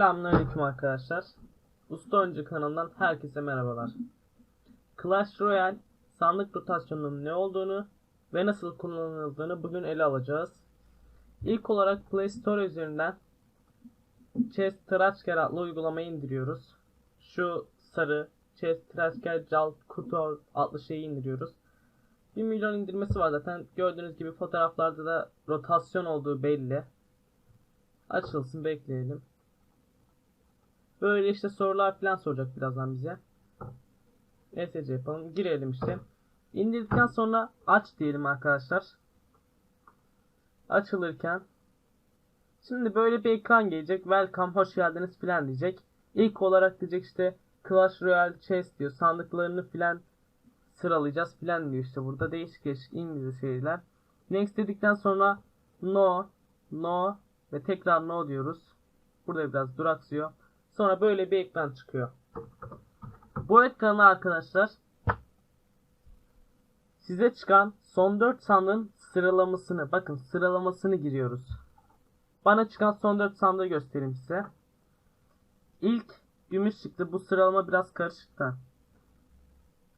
Selamünaleyküm arkadaşlar. Usta Oyuncu kanalından herkese merhabalar. Clash Royale sandık rotasyonunun ne olduğunu ve nasıl kullanıldığını bugün ele alacağız. İlk olarak Play Store üzerinden Chess Tracker adlı uygulamayı indiriyoruz. Şu sarı Chess Tracker Jal Kutor adlı şeyi indiriyoruz. 1 milyon indirmesi var zaten. Gördüğünüz gibi fotoğraflarda da rotasyon olduğu belli. Açılsın bekleyelim. Böyle işte sorular falan soracak birazdan bize. ESC yapalım. Girelim işte. İndirdikten sonra aç diyelim arkadaşlar. Açılırken Şimdi böyle bir ekran gelecek. Welcome, hoş geldiniz filan diyecek. İlk olarak diyecek işte Clash Royale Chess diyor. Sandıklarını filan sıralayacağız filan diyor işte burada. Değişik değişik İngilizce şeyler. Next dedikten sonra no, no ve tekrar no diyoruz. Burada biraz duraksıyor. Sonra böyle bir ekran çıkıyor. Bu ekrana arkadaşlar size çıkan son 4 sandığın sıralamasını bakın sıralamasını giriyoruz. Bana çıkan son 4 sandığı göstereyim size. İlk gümüş çıktı. Bu sıralama biraz karışık da.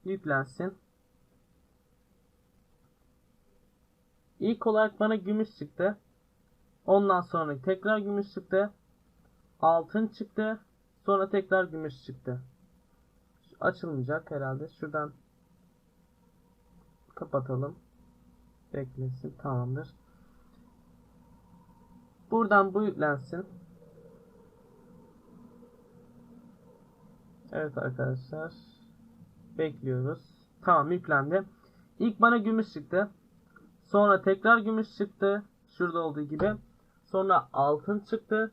Yüklensin. İlk olarak bana gümüş çıktı. Ondan sonra tekrar gümüş çıktı. Altın çıktı. Sonra tekrar gümüş çıktı. Açılmayacak herhalde. Şuradan kapatalım. Beklesin. Tamamdır. Buradan bu yüklensin. Evet arkadaşlar. Bekliyoruz. Tamam yüklendi. İlk bana gümüş çıktı. Sonra tekrar gümüş çıktı. Şurada olduğu gibi. Sonra altın çıktı.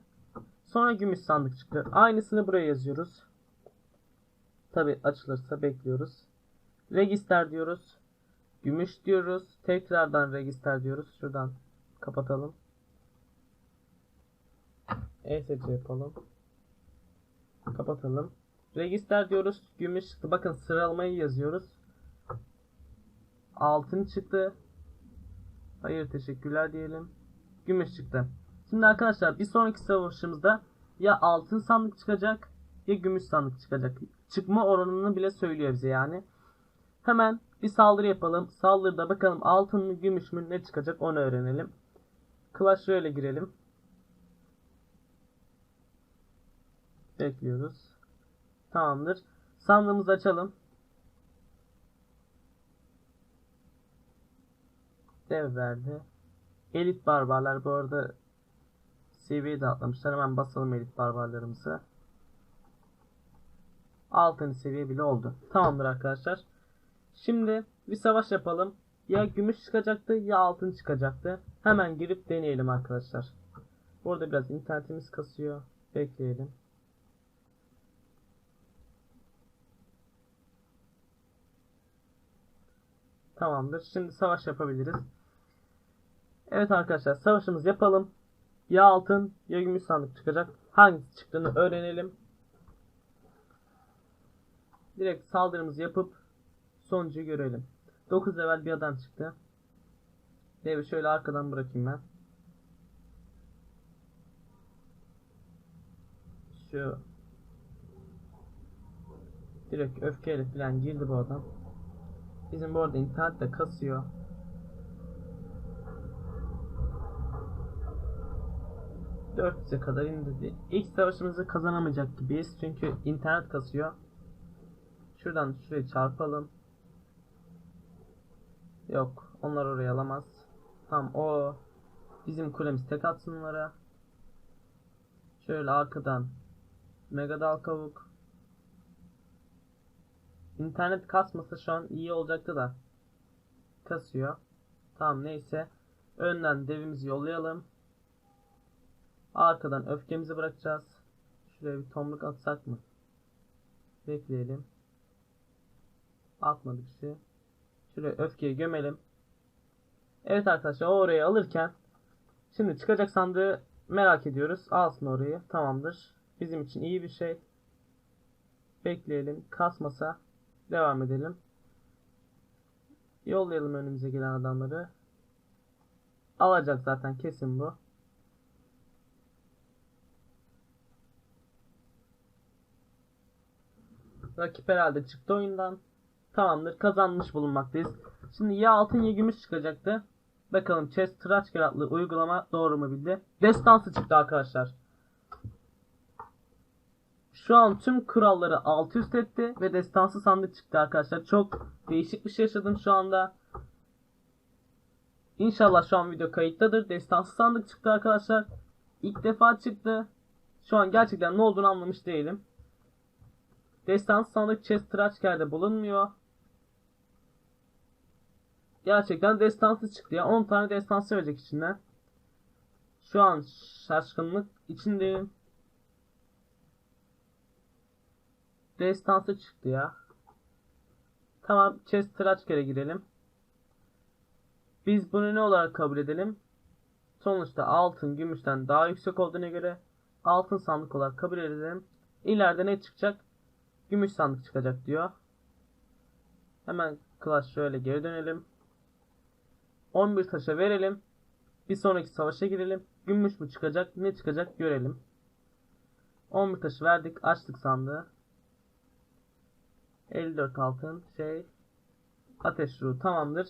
Sonra gümüş sandık çıktı. Aynısını buraya yazıyoruz. Tabi açılırsa bekliyoruz. Register diyoruz. Gümüş diyoruz. Tekrardan register diyoruz. Şuradan kapatalım. ESC yapalım. Kapatalım. Register diyoruz. Gümüş çıktı. Bakın sıralamayı yazıyoruz. Altın çıktı. Hayır teşekkürler diyelim. Gümüş çıktı. Şimdi arkadaşlar bir sonraki savaşımızda ya altın sandık çıkacak ya gümüş sandık çıkacak. Çıkma oranını bile söylüyor bize yani. Hemen bir saldırı yapalım. Saldırıda bakalım altın mı gümüş mü ne çıkacak onu öğrenelim. Clash Royale'e girelim. Bekliyoruz. Tamamdır. Sandığımızı açalım. Dev verdi. Elit barbarlar bu arada seviyeyi de atlamışlar. Hemen basalım elit barbarlarımızı. 6. seviye bile oldu. Tamamdır arkadaşlar. Şimdi bir savaş yapalım. Ya gümüş çıkacaktı ya altın çıkacaktı. Hemen girip deneyelim arkadaşlar. Burada biraz internetimiz kasıyor. Bekleyelim. Tamamdır. Şimdi savaş yapabiliriz. Evet arkadaşlar savaşımızı yapalım. Ya altın ya gümüş sandık çıkacak. Hangisi çıktığını öğrenelim. Direkt saldırımızı yapıp sonucu görelim. 9 level bir adam çıktı. Devi şöyle arkadan bırakayım ben. Şu direkt öfkeyle falan girdi bu adam. Bizim bu arada internet de kasıyor. Dört'e kadar indirdi. İlk savaşımızı kazanamayacak gibiyiz. Çünkü internet kasıyor. Şuradan şuraya çarpalım. Yok. Onlar oraya alamaz. Tamam o bizim kulemiz tek atsın onlara. Şöyle arkadan Mega Dal Kavuk. İnternet kasmasa şu an iyi olacaktı da. Kasıyor. Tamam neyse. Önden devimizi yollayalım. Arkadan öfkemizi bırakacağız. Şuraya bir tomruk atsak mı? Bekleyelim. Atmadı bir şey. Şuraya öfkeyi gömelim. Evet arkadaşlar o orayı alırken şimdi çıkacak sandığı merak ediyoruz. Alsın orayı. Tamamdır. Bizim için iyi bir şey. Bekleyelim. Kasmasa devam edelim. Yollayalım önümüze gelen adamları. Alacak zaten kesin bu. Rakip herhalde çıktı oyundan. Tamamdır kazanmış bulunmaktayız. Şimdi ya altın ya gümüş çıkacaktı. Bakalım Chess Tracker adlı uygulama doğru mu bildi. Destansı çıktı arkadaşlar. Şu an tüm kuralları alt üst etti ve destansı sandık çıktı arkadaşlar. Çok değişik bir şey yaşadım şu anda. İnşallah şu an video kayıttadır. Destansı sandık çıktı arkadaşlar. İlk defa çıktı. Şu an gerçekten ne olduğunu anlamış değilim. Destansı sandık chest Trashker'de bulunmuyor. Gerçekten destansı çıktı ya. 10 tane destansı verecek içinden. Şu an şaşkınlık içindeyim. Destansı çıktı ya. Tamam chest Trashker'e girelim. Biz bunu ne olarak kabul edelim? Sonuçta altın gümüşten daha yüksek olduğuna göre altın sandık olarak kabul edelim. İleride ne çıkacak? Gümüş sandık çıkacak diyor. Hemen Clash şöyle geri dönelim. 11 taşa verelim. Bir sonraki savaşa girelim. Gümüş mü çıkacak? Ne çıkacak görelim. 11 taşı verdik. Açtık sandığı. 54 altın. Şey. Ateş ruhu tamamdır.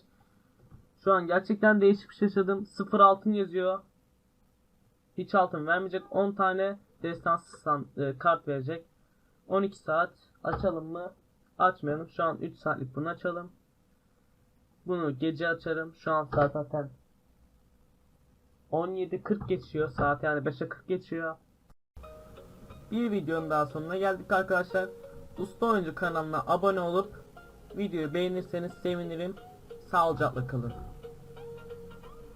Şu an gerçekten değişik bir şey yaşadım. 0 altın yazıyor. Hiç altın vermeyecek. 10 tane destansı e, kart verecek. 12 saat açalım mı? Açmayalım. Şu an 3 saatlik bunu açalım. Bunu gece açarım. Şu an saat zaten 17.40 geçiyor. Saat yani 5'e 40 geçiyor. Bir videonun daha sonuna geldik arkadaşlar. Usta Oyuncu kanalına abone olup videoyu beğenirseniz sevinirim. Sağlıcakla kalın.